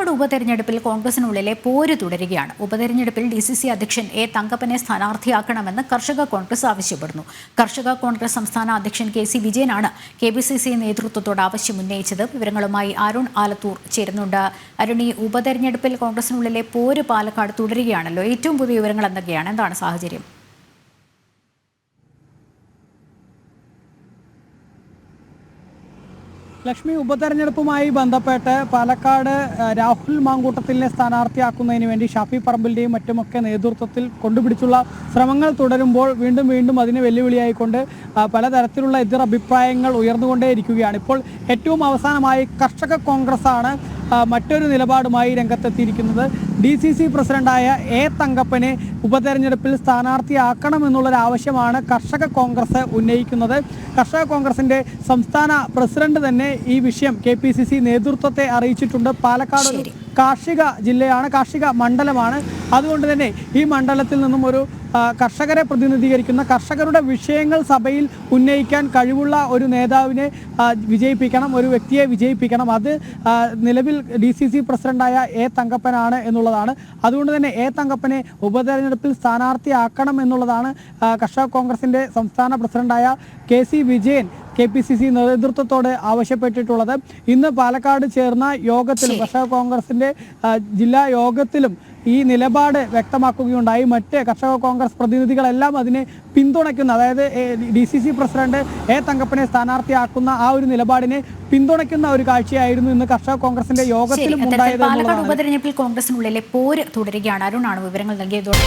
പാലക്കാട് ഉപതെരഞ്ഞെടുപ്പിൽ കോൺഗ്രസിനുള്ളിലെ പോര് തുടരുകയാണ്. ഉപതെരഞ്ഞെടുപ്പിൽ ഡി സി സി അധ്യക്ഷൻ എ തങ്കപ്പനെ സ്ഥാനാർത്ഥിയാക്കണമെന്ന് കർഷക കോൺഗ്രസ് ആവശ്യപ്പെടുന്നു. കർഷക കോൺഗ്രസ് സംസ്ഥാന അധ്യക്ഷൻ കെ സി വിജയനാണ് കെ പി സി സി നേതൃത്വത്തോട് ആവശ്യം ഉന്നയിച്ചത്. വിവരങ്ങളുമായി അരുൺ ആലത്തൂർ ചേരുന്നുണ്ട്. അരുൺ ഈ ഉപതെരഞ്ഞെടുപ്പിൽ കോൺഗ്രസിനുള്ളിലെ പോര് പാലക്കാട് തുടരുകയാണല്ലോ. ഏറ്റവും പുതിയ വിവരങ്ങൾ എന്തൊക്കെയാണ്? എന്താണ് സാഹചര്യം? ലക്ഷ്മി ഉപതെരഞ്ഞെടുപ്പുമായി ബന്ധപ്പെട്ട് പാലക്കാട് രാഹുൽ മാങ്കൂട്ടത്തിലിനെ സ്ഥാനാർത്ഥിയാക്കുന്നതിന് വേണ്ടി ഷാഫി പറമ്പിന്റെയും മറ്റുമൊക്കെ നേതൃത്വത്തിൽ കൊണ്ടുപിടിച്ചുള്ള ശ്രമങ്ങൾ തുടരുമ്പോൾ വീണ്ടും വീണ്ടും അതിന് വെല്ലുവിളിയായിക്കൊണ്ട് പലതരത്തിലുള്ള എതിർ അഭിപ്രായങ്ങൾ ഉയർന്നുകൊണ്ടേയിരിക്കുകയാണ്. ഇപ്പോൾ ഏറ്റവും അവസാനമായി കർഷക കോൺഗ്രസ് ആണ് മറ്റൊരു നിലപാടുമായി രംഗത്തെത്തിയിരിക്കുന്നത് ഡി സി സി പ്രസിഡന്റായ എ തങ്കപ്പനെ ഉപതെരഞ്ഞെടുപ്പിൽ സ്ഥാനാർത്ഥിയാക്കണമെന്നുള്ളൊരു ആവശ്യമാണ് കർഷക കോൺഗ്രസ് ഉന്നയിക്കുന്നത് കർഷക കോൺഗ്രസിന്റെ സംസ്ഥാന പ്രസിഡന്റ് തന്നെ ഈ വിഷയം കെ നേതൃത്വത്തെ അറിയിച്ചിട്ടുണ്ട് പാലക്കാട്. കാർഷിക ജില്ലയാണ് കാർഷിക മണ്ഡലമാണ്. അതുകൊണ്ട് തന്നെ ഈ മണ്ഡലത്തിൽ നിന്നും ഒരു കർഷകരെ പ്രതിനിധീകരിക്കുന്ന കർഷകരുടെ വിഷയങ്ങൾ സഭയിൽ ഉന്നയിക്കാൻ കഴിവുള്ള ഒരു നേതാവിനെ വിജയിപ്പിക്കണം ഒരു വ്യക്തിയെ വിജയിപ്പിക്കണം. അത് നിലവിൽ ഡി സി സി പ്രസിഡന്റായ എ തങ്കപ്പനാണ് എന്നുള്ളതാണ്. അതുകൊണ്ട് തന്നെ എ തങ്കപ്പനെ ഉപതെരഞ്ഞെടുപ്പിൽ സ്ഥാനാർത്ഥിയാക്കണം എന്നുള്ളതാണ് കർഷക കോൺഗ്രസിന്റെ സംസ്ഥാന പ്രസിഡന്റായ K C Vijayan K P C C നേതൃത്വത്തോട് ആവശ്യപ്പെട്ടിട്ടുള്ളത്. ഇന്ന് പാലക്കാട് ചേർന്ന യോഗത്തിലും കർഷക കോൺഗ്രസിന്റെ ജില്ലാ യോഗത്തിലും ഈ നിലപാട് വ്യക്തമാക്കുകയുണ്ടായി. മറ്റ് കർഷക കോൺഗ്രസ് പ്രതിനിധികളെല്ലാം അതിനെ പിന്തുണയ്ക്കുന്ന. അതായത് D C C president A തങ്കപ്പനെ സ്ഥാനാർത്ഥിയാക്കുന്ന ആ ഒരു നിലപാടിനെ പിന്തുണയ്ക്കുന്ന ഒരു കാഴ്ചയായിരുന്നു ഇന്ന് കർഷക കോൺഗ്രസിന്റെ യോഗത്തിലും ഉണ്ടായത് പാലക്കാട് ഉപതെരഞ്ഞെടുപ്പിൽ കോൺഗ്രസിനുള്ളിലെ പോര് തുടരുകയാണ്. അരുണാണ് വിവരങ്ങൾ നൽകിയതോടെ